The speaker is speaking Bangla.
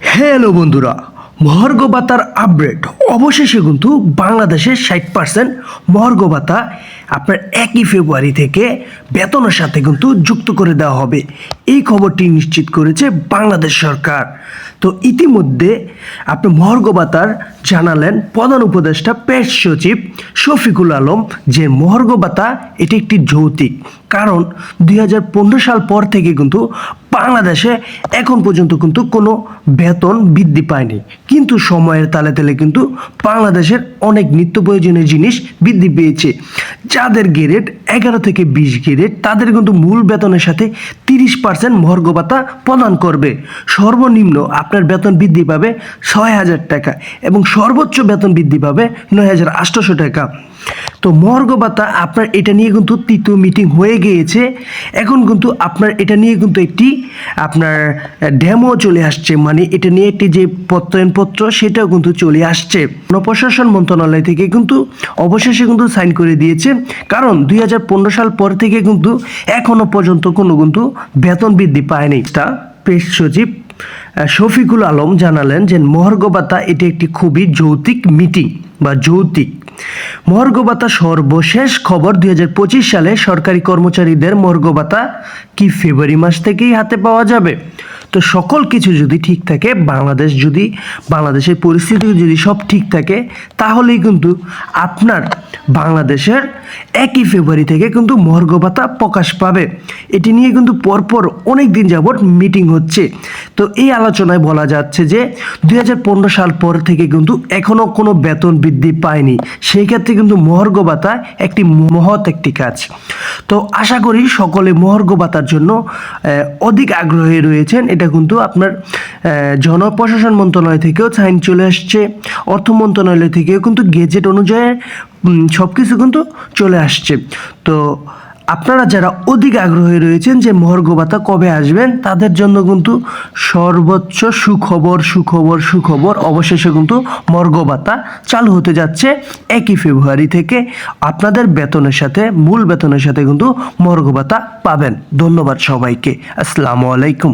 হ্যালো বন্ধুরা মহার্ঘ ভাতার আপডেট। অবশেষে কিন্তু বাংলাদেশের ষাট পার্সেন্ট মহার্ঘ ভাতা আপনার একই ফেব্রুয়ারি থেকে বেতনের সাথে কিন্তু যুক্ত করে দেওয়া হবে। এই খবরটি নিশ্চিত করেছে বাংলাদেশ সরকার। তো ইতিমধ্যে আপনি মহার্ঘ ভাতার জানালেন প্রধান উপদেষ্টা পেশ সচিব শফিকুল আলম যে মহার্ঘ ভাতা এটি একটি যৌতিক। কারণ দুই হাজার পনেরো সাল পর থেকে কিন্তু বাংলাদেশে এখন পর্যন্ত কিন্তু কোনো বেতন বৃদ্ধি পায়নি। কিন্তু সময়ের তালে তালে কিন্তু বাংলাদেশের অনেক নিত্য প্রয়োজনীয় জিনিস বৃদ্ধি পেয়েছে। যাদের গ্রেড এগারো থেকে বিশ গ্রেড, তাদের কিন্তু মূল বেতনের সাথে তিরিশ পার্সেন্ট মহর্ঘ ভাতা প্রদান করবে। সর্বনিম্ন আপনার বেতন বৃদ্ধি পাবে ছয় হাজার টাকা এবং সর্বোচ্চ বেতন বৃদ্ধি পাবে নয় হাজার আটশোশো টাকা। তো মর্গ ভাতা আপনার এটা নিয়ে কিন্তু তৃতীয় মিটিং হয়ে গিয়েছে। এখন কিন্তু আপনার এটা নিয়ে কিন্তু একটি আপনার ডেমো চলে আসছে। মানে এটা নিয়ে একটি যে প্রত্যয়নপত্র সেটাও কিন্তু চলে আসছে। প্রশাসন মন্ত্রণালয় থেকে কিন্তু অবশেষে কিন্তু সাইন করে দিয়েছে। কারণ দুই হাজার পনেরো সাল পর থেকে কিন্তু এখনও পর্যন্ত কোনো কিন্তু বেতন বৃদ্ধি পায়নি। তা পেশ সচিব শফিকুল আলম জানালেন যে মহার্ঘ ভাতা এটি একটি খুবই যৌতিক মিটিং বা যৌতিক মহার্ঘ ভাতা সর্বশেষ খবর দুই হাজার পঁচিশ সালে সরকারি কর্মচারীদের ভাতা কি ফেব্রুয়ারি মাস থেকেই হাতে পাওয়া যাবে? তো সকল কিছু যদি ঠিক থাকে, বাংলাদেশ যদি, বাংলাদেশের পরিস্থিতি যদি সব ঠিক থাকে, তাহলেই কিন্তু আপনার বাংলাদেশের একই ফেব্রুয়ারি থেকে কিন্তু মহার্ঘ ভাতা প্রকাশ পাবে। এটি নিয়ে কিন্তু পরপর অনেক দিন যাবৎ মিটিং হচ্ছে। তো এই আলোচনায় বলা যাচ্ছে যে দু হাজার পনেরো সাল পর থেকে কিন্তু এখনও কোনো বেতন বৃদ্ধি পায়নি। সেই ক্ষেত্রে কিন্তু মহার্ঘ ভাতা একটি মহৎ একটি কাজ। তো আশা করি সকলে মহার্ঘ ভাতার জন্য অধিক আগ্রহী রয়েছেন। এটা কিন্তু আপনার জনপ্রশাসন মন্ত্রণালয় থেকেও সাইন চলে আসছে, অর্থ মন্ত্রণালয় থেকেও কিন্তু গেজেট অনুযায়ী সব কিছু কিন্তু চলে আসছে। তো আপনারা যারা অধিক আগ্রহী রয়েছেন যে মহার্ঘ ভাতা কবে আসবেন, তাদের জন্য কিন্তু সর্বোচ্চ সুখবর সুখবর সুখবর, অবশেষে কিন্তু মর্গ ভাতা চালু হতে যাচ্ছে একই ফেব্রুয়ারি থেকে। আপনাদের বেতনের সাথে, মূল বেতনের সাথে কিন্তু মর্গ ভাতা পাবেন। ধন্যবাদ সবাইকে। আসসালামু আলাইকুম।